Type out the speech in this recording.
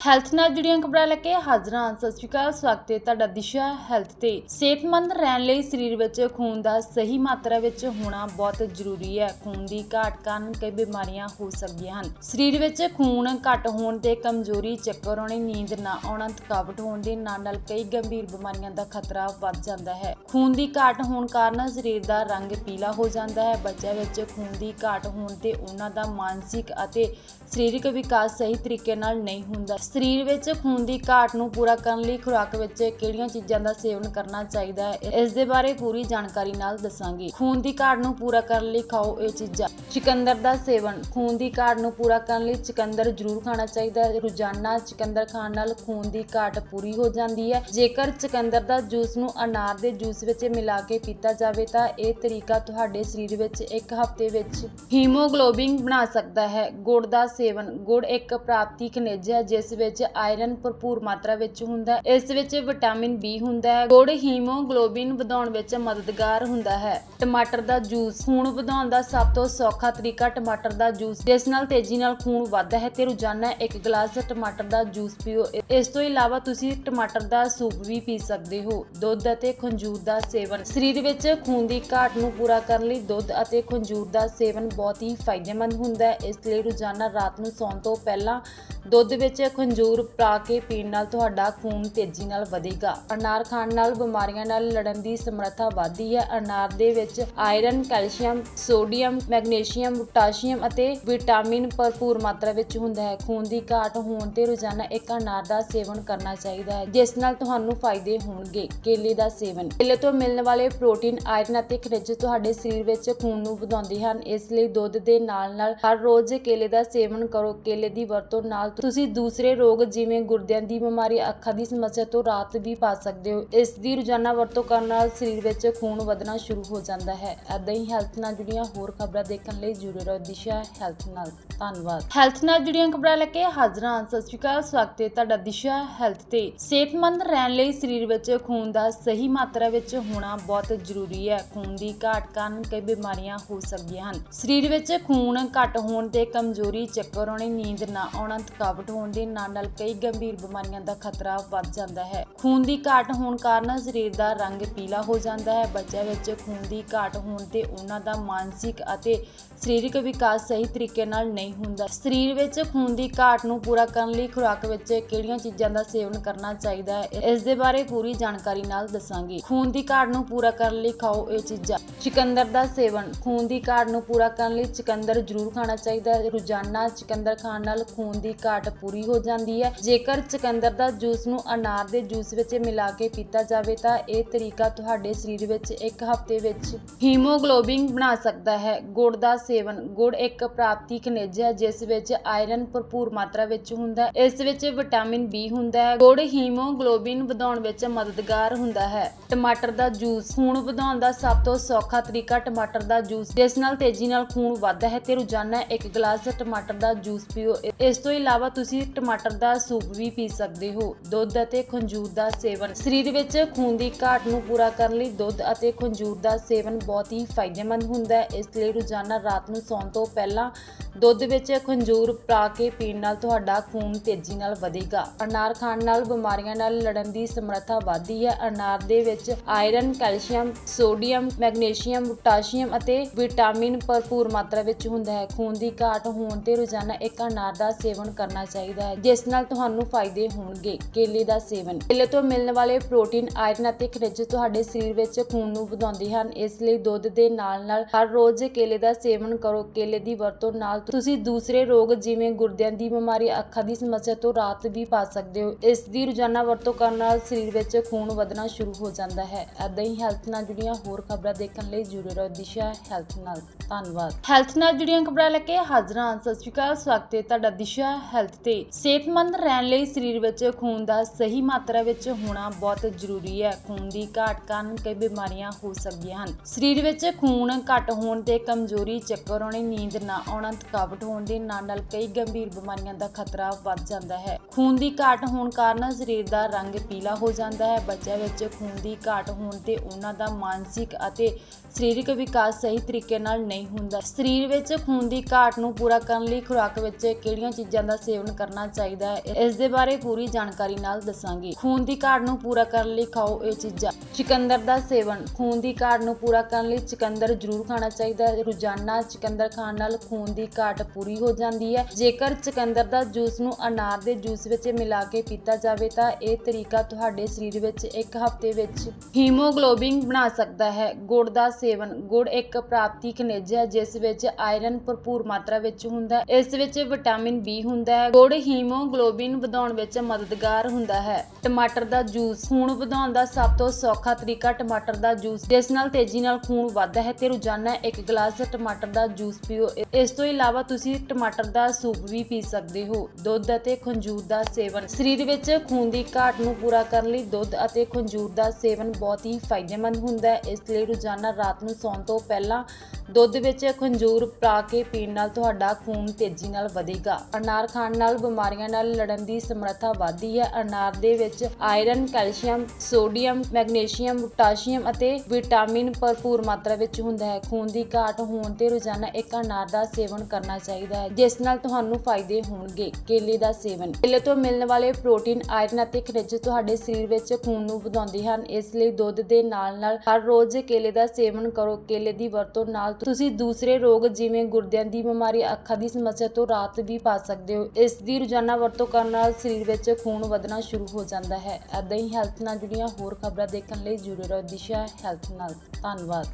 Health ਨਾਲ ਜੁੜੀਆਂ ਖਬਰਾਂ ਲੈ ਕੇ ਹਾਜ਼ਰ ਹਾਂ। ਸਤਿ ਸ਼੍ਰੀ ਅਕਾਲ, ਸਵਾਗਤ ਹੈ ਤੁਹਾਡਾ ਦਿਸ਼ਾ ਹੈਲਥ ਤੇ। ਸਿਹਤਮੰਦ ਰਹਿਣ ਲਈ ਸਰੀਰ ਵਿੱਚ ਖੂਨ ਦਾ ਸਹੀ ਮਾਤਰਾ ਵਿੱਚ ਹੋਣਾ ਬਹੁਤ ਜ਼ਰੂਰੀ ਹੈ। ਖੂਨ ਦੀ ਘਾਟ ਕਾਰਨ ਕਈ ਬਿਮਾਰੀਆਂ ਹੋ ਸਕਦੀਆਂ ਹਨ। ਸਰੀਰ ਵਿੱਚ ਖੂਨ ਘੱਟ ਹੋਣ ਤੇ ਕਮਜ਼ੋਰੀ ਚੱਕਰ ਆਉਣੇ, ਨੀਂਦ ਨਾ ਆਉਣਾ, ਥਕਾਵਟ ਹੋਣ ਦੇ ਨਾਲ ਨਾਲ ਕਈ ਗੰਭੀਰ ਬਿਮਾਰੀਆਂ ਦਾ ਖਤਰਾ ਵੱਧ ਜਾਂਦਾ ਹੈ। ਖੂਨ ਦੀ ਘਾਟ ਹੋਣ ਕਾਰਨ ਸਰੀਰ ਦਾ ਰੰਗ ਪੀਲਾ ਹੋ ਜਾਂਦਾ ਹੈ। ਬੱਚਿਆਂ ਵਿੱਚ ਖੂਨ ਦੀ ਘਾਟ ਹੋਣ ਤੇ ਉਹਨਾਂ ਦਾ ਮਾਨਸਿਕ ਅਤੇ ਸਰੀਰਕ ਵਿਕਾਸ ਸਹੀ ਤਰੀਕੇ ਨਾਲ ਨਹੀਂ ਹੁੰਦਾ। ਸਰੀਰ ਵਿੱਚ ਖੂਨ ਦੀ ਘਾਟ ਨੂੰ ਪੂਰਾ ਕਰਨ ਲਈ ਖੁਰਾਕ ਵਿੱਚ ਕਿਹੜੀਆਂ ਚੀਜ਼ਾਂ ਦਾ ਸੇਵਨ ਕਰਨਾ ਚਾਹੀਦਾ ਹੈ, ਇਸ ਦੇ ਬਾਰੇ ਪੂਰੀ ਜਾਣਕਾਰੀ ਨਾਲ ਦੱਸਾਂਗੇ। ਖੂਨ ਦੀ ਘਾਟ ਨੂੰ ਪੂਰਾ ਕਰਨ ਲਈ ਖਾਓ ਇਹ ਚੀਜ਼ਾਂ। ਚਿਕੰਦਰ ਦਾ ਸੇਵਨ। ਖੂਨ ਦੀ ਘਾਟ ਨੂੰ ਪੂਰਾ ਕਰਨ ਲਈ ਚਿਕੰਦਰ ਜ਼ਰੂਰ ਖਾਣਾ ਚਾਹੀਦਾ ਹੈ। ਰੋਜ਼ਾਨਾ ਚਿਕੰਦਰ ਖਾਣ ਨਾਲ ਖੂਨ ਦੀ ਘਾਟ ਪੂਰੀ ਹੋ ਜਾਂਦੀ ਹੈ। ਜੇਕਰ ਚਿਕੰਦਰ ਦਾ ਜੂਸ ਨੂੰ ਅਨਾਰ ਦੇ ਜੂਸ ਵਿੱਚ ਮਿਲਾ ਕੇ ਪੀਤਾ ਜਾਵੇ ਤਾਂ ਇਹ ਤਰੀਕਾ ਤੁਹਾਡੇ ਸਰੀਰ ਵਿੱਚ ਇੱਕ ਹਫ਼ਤੇ ਵਿੱਚ ਹੀਮੋਗਲੋਬਿਨ ਬਣਾ ਸਕਦਾ ਹੈ। ਗੁੜ ਦਾ ਸੇਵਨ। ਗੁੜ ਇੱਕ ਪ੍ਰਾਪਤੀ ਖਣਿਜ ਹੈ, ਜਿਸ ਵਿੱਚ ਆਇਰਨ ਭਰਪੂਰ ਮਾਤਰਾ ਵਿੱਚ ਹੁੰਦਾ ਹੈ। ਇਸ ਵਿੱਚ ਵਿਟਾਮਿਨ ਬੀ ਹੁੰਦਾ ਹੈ। ਗੁੜ ਹੀਮੋਗਲੋਬਿਨ ਵਧਾਉਣ ਵਿੱਚ ਮਦਦਗਾਰ ਹੁੰਦਾ ਹੈ। ਟਮਾਟਰ ਦਾ ਜੂਸ, ਖੂਨ ਵਧਾਉਣ ਦਾ ਸਭ ਤੋਂ ਸੌਖਾ ਤਰੀਕਾ ਟਮਾਟਰ ਦਾ ਜੂਸ, ਜਿਸ ਨਾਲ ਤੇਜ਼ੀ ਨਾਲ ਖੂਨ ਵੱਧਦਾ ਹੈ ਤੇ ਰੋਜ਼ਾਨਾ ਇੱਕ ਗਲਾਸ ਟਮਾਟਰ ਦਾ ਜੂਸ ਪੀਓ। ਇਸ ਤੋਂ ਇਲਾਵਾ ਤੁਸੀਂ ਟਮਾਟਰ ਦਾ ਸੂਪ ਵੀ ਪੀ ਸਕਦੇ ਹੋ। ਦੁੱਧ ਅਤੇ ਖੰਜੂਰ ਦਾ ਸੇਵਨ, ਸਰੀਰ ਵਿੱਚ ਖੂਨ ਦੀ ਘਾਟ ਨੂੰ ਪੂਰਾ ਕਰਨ ਲਈ ਦੁੱਧ ਅਤੇ ਖੰਜੂਰ ਦਾ ਸੇਵਨ ਬਹੁਤ ਹੀ ਫਾਇਦੇਮੰਦ ਹੁੰਦਾ ਹੈ। ਇਸ ਲਈ ਰੋਜ਼ਾਨਾ ਰਾਤ ਨੂੰ ਸੌਣ ਤੋਂ ਪਹਿਲਾਂ ਦੁੱਧ ਵਿੱਚ ਖੰਜੂਰ ਪਾ ਕੇ ਪੀਣ ਨਾਲ ਤੁਹਾਡਾ ਖੂਨ ਤੇਜ਼ੀ ਨਾਲ ਵਧੇਗਾ। ਅਨਾਰ ਖਾਣ ਨਾਲ ਬਿਮਾਰੀਆਂ ਨਾਲ ਲੜਨ ਦੀ ਸਮਰੱਥਾ ਵਧਦੀ ਹੈ। ਅਨਾਰ ਦੇ ਵਿੱਚ iron, calcium, sodium, magnesium, potassium ਅਤੇ ਵਿਟਾਮਿਨ ਭਰਪੂਰ ਮਾਤਰਾ ਵਿੱਚ ਹੁੰਦਾ ਹੈ। ਖੂਨ ਦੀ ਘਾਟ ਹੋਣ ਤੇ ਰੋਜ਼ਾਨਾ ਇੱਕ ਅਨਾਰ ਦਾ ਸੇਵਨ ਕਰਨਾ ਚਾਹੀਦਾ ਹੈ, ਜਿਸ ਨਾਲ ਤੁਹਾਨੂੰ ਫਾਇਦੇ ਹੋਣਗੇ। ਕੇਲੇ ਦਾ ਸੇਵਨ ਕੇਲੇ ਤੋਂ ਮਿਲਣ ਵਾਲੇ ਪ੍ਰੋਟੀਨ, ਆਇਰਨ ਅਤੇ ਖਣਿਜ ਤੁਹਾਡੇ ਸਰੀਰ ਵਿੱਚ ਖੂਨ ਨੂੰ ਵਧਾਉਂਦੇ ਹਨ। ਇਸ ਲਈ ਦੁੱਧ ਦੇ ਨਾਲ ਨਾਲ ਹਰ ਰੋਜ਼ ਕੇਲੇ ਦਾ ਸੇਵਨ ਕਰੋ। ਕੇਲੇ ਦੀ ਵਰਤੋਂ ਨਾਲ ਤੁਸੀਂ ਦੂਸਰੇ ਰੋਗ ਜਿਵੇਂ ਗੁਰਦਿਆਂ ਦੀ ਬਿਮਾਰੀ, ਅੱਖਾਂ ਦੀ ਸਮੱਸਿਆ ਤੋਂ ਰਾਹਤ ਵੀ ਪਾ ਸਕਦੇ ਹੋ। ਇਸ ਦੀ ਰੋਜ਼ਾਨਾ ਵਰਤੋਂ ਕਰਨ ਨਾਲ ਸਰੀਰ ਵਿੱਚ ਖੂਨ ਵਧਣਾ ਸ਼ੁਰੂ ਹੋ ਜਾਂਦਾ ਹੈ। ਏਦਾਂ ਹੀ ਹੈਲਥ ਨਾਲ ਜੁੜੀਆਂ ਹੋਰ ਖਬਰਾਂ ਦੇਖਣ ਲਈ ਜੁੜੇ ਰਹੋ ਦਿਸ਼ਾ ਹੈਲਥ ਨਾਲ। ਧੰਨਵਾਦ। ਹੈਲਥ ਨਾਲ ਜੁੜੀਆਂ ਖਬਰਾਂ ਲੈ ਕੇ ਹਾਜ਼ਰ ਹਾਂ। ਸਤਿ ਸ਼੍ਰੀ ਅਕਾਲ, ਸਵਾਗਤ ਹੈ ਤੁਹਾਡਾ ਦਿਸ਼ਾ ਹੈਲਥ ਤੇ। ਸਿਹਤਮੰਦ ਰਹਿਣ ਲਈ ਸਰੀਰ ਵਿੱਚ ਖੂਨ ਦਾ ਸਹੀ ਮਾਤਰਾ ਵਿੱਚ ਹੋਣਾ ਬਹੁਤ ਜ਼ਰੂਰੀ ਹੈ। ਖੂਨ ਦੀ ਘਾਟ ਕਾਰਨ ਕਈ ਬਿਮਾਰੀਆਂ ਹੋ ਸਕਦੀਆਂ ਹਨ। ਸਰੀਰ ਵਿੱਚ ਖੂਨ ਘੱਟ ਹੋਣ ਤੇ ਕਮਜ਼ੋਰੀ, ਚੱਕਰ ਆਉਣੇ, ਨੀਂਦ ਨਾ ਆਉਣਾ, ਥਕਾਵਟ ਹੋਣ ਦੇ ਨਾਲ ਨਾਲ ਕਈ ਗੰਭੀਰ ਬਿਮਾਰੀਆਂ ਦਾ ਖਤਰਾ ਵੱਧ ਜਾਂਦਾ ਹੈ। ਖੂਨ ਦੀ ਘਾਟ ਹੋਣ ਕਾਰਨ ਸਰੀਰ ਦਾ ਰੰਗ ਪੀਲਾ ਹੋ ਜਾਂਦਾ ਹੈ। ਬੱਚਿਆਂ ਵਿੱਚ ਖੂਨ ਦੀ ਘਾਟ ਹੋਣ ਤੇ ਉਹਨਾਂ ਦਾ ਮਾਨਸਿਕ ਅਤੇ ਸਰੀਰਕ ਵਿਕਾਸ ਸਹੀ ਤਰੀਕੇ ਨਾਲ ਨਹੀਂ ਹੁੰਦਾ। ਸਰੀਰ ਵਿੱਚ ਖੂਨ ਦੀ ਘਾਟ ਨੂੰ ਪੂਰਾ ਕਰਨ ਲਈ ਖੁਰਾਕ ਵਿੱਚ ਕਿਹੜੀਆਂ ਚੀਜ਼ਾਂ ਦਾ ਸੇਵਨ ਕਰਨਾ ਚਾਹੀਦਾ ਹੈ, ਇਸ ਦੇ ਬਾਰੇ ਪੂਰੀ ਜਾਣਕਾਰੀ ਨਾਲ ਦੱਸਾਂਗੇ। ਖੂਨ ਦੀ ਘਾਟ ਨੂੰ ਪੂਰਾ ਕਰਨ ਲਈ ਖਾਓ ਇਹ ਚੀਜ਼ਾਂ। ਚਿਕੰਦਰ ਦਾ ਸੇਵਨ। ਖੂਨ ਦੀ ਘਾਟ ਨੂੰ ਪੂਰਾ ਕਰਨ ਲਈ ਚਿਕੰਦਰ ਜ਼ਰੂਰ ਖਾਣਾ ਚਾਹੀਦਾ ਹੈ। ਰੋਜ਼ਾਨਾ ਚਿਕੰਦਰ ਖਾਣ ਨਾਲ ਖੂਨ ਦੀ ਘਾਟ ਪੂਰੀ ਹੋ ਜਾਂਦੀ ਹੈ। ਜੇਕਰ ਚਿਕੰਦਰ ਦਾ ਜੂਸ ਨੂੰ ਅਨਾਰ ਦੇ ਜੂਸ ਵਿੱਚ ਮਿਲਾ ਕੇ ਪੀਤਾ ਜਾਵੇ ਤਾਂ ਇਹ ਤਰੀਕਾ ਤੁਹਾਡੇ ਸਰੀਰ ਵਿੱਚ ਇੱਕ ਹਫ਼ਤੇ ਵਿੱਚ ਹੀਮੋਗਲੋਬਿਨ ਬਣਾ ਸਕਦਾ ਹੈ। ਗੁੜ ਦਾ ਸੇਵਨ ਗੁੜ ਇੱਕ ਪ੍ਰਾਪਤੀ ਖਣਿਜ ਹੈ, ਜਿਸ ਵਿੱਚ ਆਇਰਨ ਭਰਪੂਰ ਮਾਤਰਾ ਵਿੱਚ ਹੁੰਦਾ ਹੈ। ਇਸ ਵਿੱਚ ਵਿਟਾਮਿਨ ਬੀ ਹੁੰਦਾ ਹੈ। ਗੁੜ ਹੀਮੋਗਲੋਬਿਨ ਵਧਾਉਣ ਵਿੱਚ ਮਦਦਗਾਰ ਹੁੰਦਾ ਹੈ। ਟਮਾਟਰ ਦਾ ਜੂਸ, ਖੂਨ ਵਧਾਉਣ ਦਾ ਸਭ ਤੋਂ ਸੌਖਾ ਤਰੀਕਾ ਟਮਾਟਰ ਦਾ ਜੂਸ, ਜਿਸ ਨਾਲ ਤੇਜ਼ੀ ਨਾਲ ਖੂਨ ਵੱਧਦਾ ਹੈ ਤੇ ਰੋਜ਼ਾਨਾ ਇੱਕ ਗਲਾਸ ਟਮਾਟਰ ਦਾ ਜੂਸ ਪੀਓ। ਇਸ ਤੋਂ ਇਲਾਵਾ ਤੁਸੀਂ ਟਮਾਟਰ ਦਾ ਸੂਪ ਵੀ ਪੀ ਸਕਦੇ ਹੋ। ਦੁੱਧ ਅਤੇ ਖੰਜੂਰ ਦਾ ਸੇਵਨ, ਸਰੀਰ ਵਿੱਚ ਖੂਨ ਦੀ ਘਾਟ ਨੂੰ ਪੂਰਾ ਕਰਨ ਲਈ ਦੁੱਧ ਅਤੇ ਖੰਜੂਰ ਦਾ ਸੇਵਨ ਬਹੁਤ ਹੀ ਫਾਇਦੇਮੰਦ ਹੁੰਦਾ ਹੈ। ਇਸ ਲਈ ਰੋਜ਼ਾਨਾ ਰਾਤ ਨੂੰ ਸੌਣ ਤੋਂ ਪਹਿਲਾਂ ਦੁੱਧ ਵਿੱਚ ਖੰਜੂਰ ਪਾ ਕੇ ਪੀਣ ਨਾਲ ਤੁਹਾਡਾ ਖੂਨ ਤੇਜ਼ੀ ਨਾਲ ਵਧੇਗਾ। ਅਨਾਰ ਖਾਣ ਨਾਲ ਬਿਮਾਰੀਆਂ ਨਾਲ ਲੜਨ ਦੀ ਸਮਰੱਥਾ ਵਧਦੀ ਹੈ। ਅਨਾਰ ਦੇ ਵਿੱਚ iron, calcium, sodium, magnesium, potassium ਅਤੇ ਵਿਟਾਮਿਨ ਭਰਪੂਰ ਮਾਤਰਾ ਵਿੱਚ ਹੁੰਦਾ ਹੈ। ਖੂਨ ਦੀ ਘਾਟ ਹੋਣ ਤੇ ਰੋਜ਼ਾਨਾ ਇੱਕ ਅਨਾਰ ਦਾ ਸੇਵਨ ਕਰਨਾ ਚਾਹੀਦਾ ਹੈ, ਜਿਸ ਨਾਲ ਤੁਹਾਨੂੰ ਫਾਇਦੇ ਹੋਣਗੇ। ਕੇਲੇ ਦਾ ਸੇਵਨ ਕੇਲੇ ਤੋਂ ਮਿਲਣ ਵਾਲੇ ਪ੍ਰੋਟੀਨ, ਆਇਰਨ ਅਤੇ ਖਣਿਜ ਤੁਹਾਡੇ ਸਰੀਰ ਵਿੱਚ ਖੂਨ ਨੂੰ ਵਧਾਉਂਦੇ ਹਨ। ਇਸ ਲਈ ਦੁੱਧ ਦੇ ਨਾਲ ਨਾਲ ਹਰ ਰੋਜ਼ ਕੇਲੇ ਦਾ ਸੇਵਨ ਕਰੋ, ਕੇਲੇ ਦੀ ਵਰਤੋਂ ਨਾਲ ਤੁਸੀਂ ਦੂਸਰੇ ਰੋਗ ਜਿਵੇਂ ਗੁਰਦਿਆਂ ਦੀ ਬਿਮਾਰੀ, ਅੱਖਾਂ ਦੀ ਸਮੱਸਿਆ ਤੋਂ ਰਾਹਤ ਵੀ ਪਾ ਸਕਦੇ ਹੋ। ਇਸ ਦੀ ਰੋਜ਼ਾਨਾ ਵਰਤੋਂ ਕਰਨ ਨਾਲ ਸਰੀਰ ਵਿੱਚ ਖੂਨ ਵਧਣਾ ਸ਼ੁਰੂ ਹੋ ਜਾਂਦਾ ਹੈ। ਏਦਾਂ ਹੀ ਹੈਲਥ ਨਾਲ ਜੁੜੀਆਂ ਹੋਰ ਖਬਰਾਂ ਦੇਖਣ ਲਈ ਜੁੜੇ ਰਹੋ ਦਿਸ਼ਾ ਹੈਲਥ ਨਾਲ। ਧੰਨਵਾਦ। ਹੈਲਥ ਨਾਲ ਜੁੜੀਆਂ ਖਬਰਾਂ ਲੈ ਕੇ ਹਾਜ਼ਰ ਹਾਂ। ਸਤਿ ਸ਼੍ਰੀ ਅਕਾਲ, ਸਵਾਗਤ ਹੈ ਤੁਹਾਡਾ ਦਿਸ਼ਾ ਹੈਲਥ ਤੇ। ਸਿਹਤਮੰਦ ਰਹਿਣ ਲਈ ਸਰੀਰ ਵਿੱਚ ਖੂਨ ਦਾ ਸਹੀ ਮਾਤਰਾ ਵਿੱਚ ਹੋਣਾ ਬਹੁਤ ਜ਼ਰੂਰੀ ਹੈ। ਖੂਨ ਦੀ ਘਾਟ ਕਾਰਨ ਕਈ ਬਿਮਾਰੀਆਂ ਹੋ ਸਕਦੀਆਂ ਹਨ। ਸਰੀਰ ਵਿੱਚ ਖੂਨ ਘੱਟ ਹੋਣ ਤੇ ਕਮਜ਼ੋਰੀ ਚੱਕਰ ਆਉਣੇ, ਨੀਂਦ ਨਾ ਆਉਣਾ, ਥਕਾਵਟ ਹੋਣ ਦੇ ਨਾਲ ਨਾਲ ਕਈ ਗੰਭੀਰ ਬਿਮਾਰੀਆਂ ਦਾ ਖਤਰਾ ਵੱਧ ਜਾਂਦਾ ਹੈ। ਖੂਨ ਦੀ ਘਾਟ ਹੋਣ ਕਾਰਨ ਸਰੀਰ ਦਾ ਰੰਗ ਪੀਲਾ ਹੋ ਜਾਂਦਾ ਹੈ। ਬੱਚਿਆਂ ਵਿੱਚ ਖੂਨ ਦੀ ਘਾਟ ਹੋਣ ਤੇ ਉਹਨਾਂ ਦਾ ਮਾਨਸਿਕ ਅਤੇ ਸਰੀਰਕ ਵਿਕਾਸ ਸਹੀ ਤਰੀਕੇ ਨਾਲ ਨਹੀਂ ਹੁੰਦਾ। ਸਰੀਰ ਵਿੱਚ ਖੂਨ ਦੀ ਘਾਟ ਨੂੰ ਪੂਰਾ ਕਰਨ ਲਈ ਖੁਰਾਕ ਵਿੱਚ ਕਿਹੜੀਆਂ ਚੀਜ਼ਾਂ ਦਾ ਸੇਵਨ ਕਰਨਾ ਚਾਹੀਦਾ ਹੈ, ਇਸ ਦੇ ਬਾਰੇ ਪੂਰੀ ਜਾਣਕਾਰੀ ਨਾਲ ਦੱਸਾਂਗੇ। ਖੂਨ ਦੀ ਘਾਟ ਨੂੰ ਪੂਰਾ ਕਰਨ ਲਈ ਖਾਓ ਇਹ ਚੀਜ਼ਾਂ। ਚਿਕੰਦਰ ਦਾ ਸੇਵਨ। ਖੂਨ ਦੀ ਘਾਟ ਨੂੰ ਪੂਰਾ ਕਰਨ ਲਈ ਚਿਕੰਦਰ ਜ਼ਰੂਰ ਖਾਣਾ ਚਾਹੀਦਾ ਹੈ। ਰੋਜ਼ਾਨਾ ਚਕੰਦਰ ਖਾਣ ਨਾਲ ਖੂਨ ਦੀ ਘਾਟ ਪੂਰੀ ਹੋ ਜਾਂਦੀ ਹੈ। ਜੇਕਰ ਚਿਕੰਦਰ ਦਾ ਜੂਸ ਨੂੰ ਅਨਾਰ ਦੇ ਜੂਸ ਵਿੱਚ ਮਿਲਾ ਕੇ ਪੀਤਾ ਜਾਵੇ ਤਾਂ ਇਹ ਤਰੀਕਾ ਤੁਹਾਡੇ ਸਰੀਰ ਵਿੱਚ ਇੱਕ ਹਫ਼ਤੇ ਵਿੱਚ ਹੀਮੋਗਲੋਬਿਨ ਬਣਾ ਸਕਦਾ ਹੈ। ਗੁੜ ਦਾ ਸੇਵਨ ਗੁੜ ਇੱਕ ਪ੍ਰਾਪਤੀ ਖਣਿਜ ਹੈ, ਜਿਸ ਵਿੱਚ ਆਇਰਨ ਭਰਪੂਰ ਮਾਤਰਾ ਵਿੱਚ ਹੁੰਦਾ ਹੈ। ਇਸ ਵਿੱਚ ਵਿਟਾਮਿਨ ਬੀ ਹੁੰਦਾ ਹੈ। ਗੁੜ ਹੀਮੋਗਲੋਬਿਨ ਵਧਾਉਣ ਵਿੱਚ ਮਦਦਗਾਰ ਹੁੰਦਾ ਹੈ। ਟਮਾਟਰ ਦਾ ਜੂਸ ਖੂਨ ਵਧਾਉਣ ਦਾ ਸਭ ਤੋਂ ਸੌਖਾ ਤਰੀਕਾ ਟਮਾਟਰ ਦਾ ਜੂਸ, ਜਿਸ ਨਾਲ ਤੇਜ਼ੀ ਨਾਲ ਖੂਨ ਵੱਧਦਾ ਹੈ ਤੇ ਰੋਜ਼ਾਨਾ ਇੱਕ ਗਲਾਸ ਟਮਾਟਰ ਦਾ ਜੂਸ ਪੀਓ। ਇਸ ਤੋਂ ਇਲਾਵਾ ਤੁਸੀਂ ਟਮਾਟਰ ਦਾ ਸੂਪ ਵੀ ਪੀ ਸਕਦੇ ਹੋ। ਦੁੱਧ ਅਤੇ ਖੰਜੂਰ ਦਾ ਸੇਵਨ। ਸਰੀਰ ਵਿੱਚ ਖੂਨ ਦੀ ਘਾਟ ਨੂੰ ਪੂਰਾ ਕਰਨ ਲਈ ਦੁੱਧ ਅਤੇ ਖੰਜੂਰ ਦਾ ਸੇਵਨ ਬਹੁਤ ਹੀ ਫਾਇਦੇਮੰਦ ਹੁੰਦਾ ਹੈ। ਇਸ ਲਈ ਰੋਜ਼ਾਨਾ ਰਾਤ ਨੂੰ ਸੌਣ ਤੋਂ ਪਹਿਲਾਂ ਦੁੱਧ ਵਿੱਚ ਖੰਜੂਰ ਪਾ ਕੇ ਪੀਣ ਨਾਲ ਤੁਹਾਡਾ ਖੂਨ ਤੇਜ਼ੀ ਨਾਲ ਵਧੇਗਾ। ਅਨਾਰ ਖਾਣ ਨਾਲ ਬਿਮਾਰੀਆਂ ਨਾਲ ਲੜਨ ਦੀ ਸਮਰੱਥਾ ਵਧਦੀ ਹੈ। ਅਨਾਰ ਦੇ ਵਿੱਚ iron, calcium, sodium, magnesium, potassium ਅਤੇ ਵਿਟਾਮਿਨ ਭਰਪੂਰ ਮਾਤਰਾ ਵਿੱਚ ਹੁੰਦਾ ਹੈ। ਖੂਨ ਦੀ ਘਾਟ ਹੋਣ ਤੇ ਰੋਜ਼ਾਨਾ ਇੱਕ ਅਨਾਰ ਦਾ ਸੇਵਨ ਕਰਨਾ ਚਾਹੀਦਾ ਹੈ, ਜਿਸ ਨਾਲ ਤੁਹਾਨੂੰ ਫਾਇਦੇ ਹੋਣਗੇ। ਕੇਲੇ ਦਾ ਸੇਵਨ। ਕੇਲੇ ਤੋਂ ਮਿਲਣ ਵਾਲੇ ਪ੍ਰੋਟੀਨ, ਆਇਰਨ ਅਤੇ ਖਣਿਜ ਤੁਹਾਡੇ ਸਰੀਰ ਵਿੱਚ ਖੂਨ ਨੂੰ ਵਧਾਉਂਦੇ ਹਨ। ਇਸ ਲਈ ਦੁੱਧ ਦੇ ਨਾਲ-ਨਾਲ ਹਰ ਰੋਜ਼ ਕੇਲੇ ਦਾ ਸੇਵਨ ਕਰੋ। ਕੇਲੇ ਦੀ ਵਰਤੋਂ ਨਾਲ ਤੁਸੀਂ ਦੂਸਰੇ ਰੋਗ ਜਿਵੇਂ ਗੁਰਦਿਆਂ ਦੀ ਬਿਮਾਰੀ, ਅੱਖਾਂ ਦੀ ਸਮੱਸਿਆ ਤੋਂ ਰਾਹਤ ਵੀ ਪਾ ਸਕਦੇ ਹੋ। ਇਸ ਦੀ ਰੋਜ਼ਾਨਾ ਵਰਤੋਂ ਕਰਨ ਨਾਲ ਸਰੀਰ ਵਿੱਚ ਖੂਨ ਵਧਣਾ ਸ਼ੁਰੂ ਹੋ ਜਾਂਦਾ ਹੈ। ਏਦਾਂ ਹੀ ਹੈਲਥ ਨਾਲ ਜੁੜੀਆਂ ਹੋਰ ਖਬਰਾਂ ਦੇਖਣ ਲਈ ਜੁੜੇ ਰਹੋ ਦਿਸ਼ਾ ਹੈਲਥ ਨਾਲ। ਧੰਨਵਾਦ।